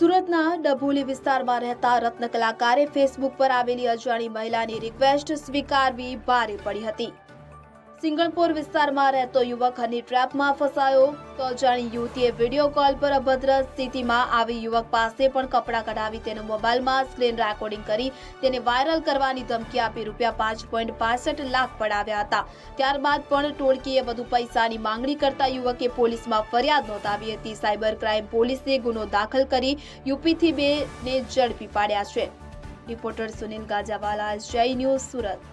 સુરતના ડભોલી વિસ્તારમાં રહેતા રત્ન કલાકારે ફેસબુક પર આવેલી અજાણી મહિલાની રિક્વેસ્ટ સ્વીકારવી ભારે પડી હતી. સિંગણપોર વિસ્તારમાં રહેતો યુવક હની ટ્રેપમાં ફસાયો. તો જાણી યુવતીએ વીડિયો કોલ પર અભદ્ર સ્થિતિમાં આવી યુવક પાસે પણ કપડાં કઢાવી તેનો મોબાઈલમાં સ્ક્રીન રેકોર્ડિંગ કરી તેને વાયરલ કરવાની ધમકી આપી રૂપિયા પાંચ પોઈન્ટ પાસઠ લાખ પડાવ્યા હતા. ત્યારબાદ પણ ટોળકીએ વધુ પૈસાની માંગણી કરતા યુવકે પોલીસમાં ફરિયાદ નોંધાવી હતી. સાયબર ક્રાઇમ પોલીસે ગુનો દાખલ કરી યુપીથી બેને ઝડપી પાડ્યા છે. Reporter Sunil Gajawala, Jai news Surat.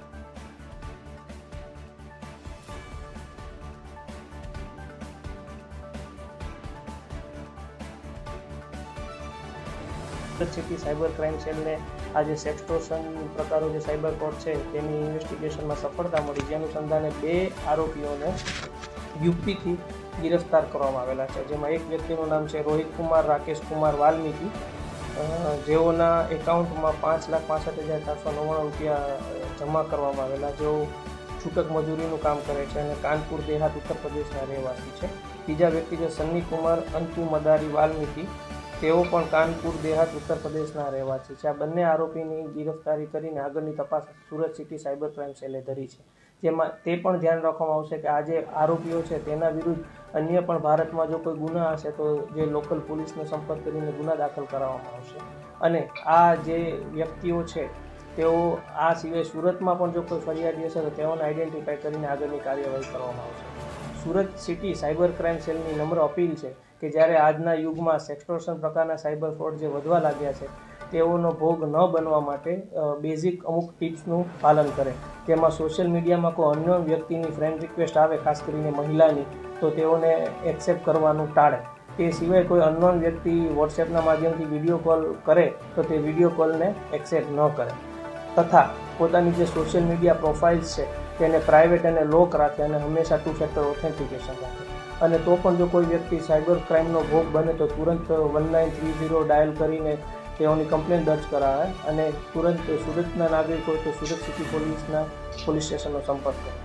City cyber crime સેલને આ જે સેક્સટોશન પ્રકારો જે સાયબર કોર્ટ છે તેની ઇન્વેસ્ટિગેશનમાં સફળતા મળી. જે અનુસંધાને બે આરોપીઓને યુપીથી ગિરફતાર કરવામાં આવેલા છે. જેમાં એક વ્યક્તિનું નામ છે રોહિત કુમાર, રાકેશ કુમાર વાલ્મીકી. જેઓના એકાઉન્ટમાં પાંચ લાખ પાસઠ હજાર ચારસો નવ્વાણું રૂપિયા જમા કરવામાં આવેલા. જેઓ છૂટક મજૂરીનું કામ કરે છે અને કાનપુર, દેહાત, ઉત્તર પ્રદેશના રહેવાસી છે. બીજા વ્યક્તિ છે સન્ની કુમાર અંતુ મદારી વાલ્મીકી. તેઓ પણ કાનપુર, દેહાત, ઉત્તર પ્રદેશના રહેવાસી છે આ બંને આરોપીની ગિરફતારી કરીને આગળની તપાસ સુરત સિટી સાયબર ક્રાઇમ સેલે ધરી છે. જેમાં તે પણ ધ્યાન રાખવામાં આવશે કે આ જે આરોપીઓ છે તેના વિરુદ્ધ અન્ય પણ ભારતમાં જો કોઈ ગુના હશે તો જે લોકલ પોલીસનો સંપર્ક કરીને ગુના દાખલ કરાવવામાં આવશે. અને આ જે વ્યક્તિઓ છે, તેઓ આ સિવાય સુરતમાં પણ જો કોઈ ફરિયાદી હશે તો તેઓને આઈડેન્ટિફાઈ કરીને આગળની કાર્યવાહી કરવામાં આવશે. સુરત સિટી સાયબર ક્રાઇમ સેલની નમ્ર અપીલ છે કે જ્યારે આજના યુગમાં સેક્સટોર્શન પ્રકારના સાયબર ફ્રોડ જે વધવા લાગ્યા છે, તેઓનો ભોગ ન બનવા માટે બેઝિક અમુક ટિપ્સનું પાલન કરે. તેમાં સોશિયલ મીડિયામાં કોઈ અન્ય વ્યક્તિની ફ્રેન્ડ રિક્વેસ્ટ આવે, ખાસ કરીને મહિલાની, તો તેઓને એક્સેપ્ટ કરવાનું ટાળે. તે સિવાય કોઈ અનનોન વ્યક્તિ વોટ્સએપના માધ્યમથી વીડિયો કોલ કરે, તો તે વીડિયો કોલને એક્સેપ્ટ ન કરે. તથા પોતાની જે સોશિયલ મીડિયા પ્રોફાઇલ્સ છે તેને પ્રાઇવેટ અને લોક રાખે અને હંમેશા ટુ ફેક્ટર ઓથેન્ટિકેશન રાખે. અને તો પણ જો કોઈ વ્યક્તિ સાયબર ક્રાઇમનો ભોગ બને તો તુરંત one nine three zero dial કરીને તેઓની કમ્પ્લેન દર્જ કરાવે અને તુરંત સુરતના નાગરિક હોય તો સુરત સિટી પોલીસના પોલીસ સ્ટેશનનો સંપર્ક કરે.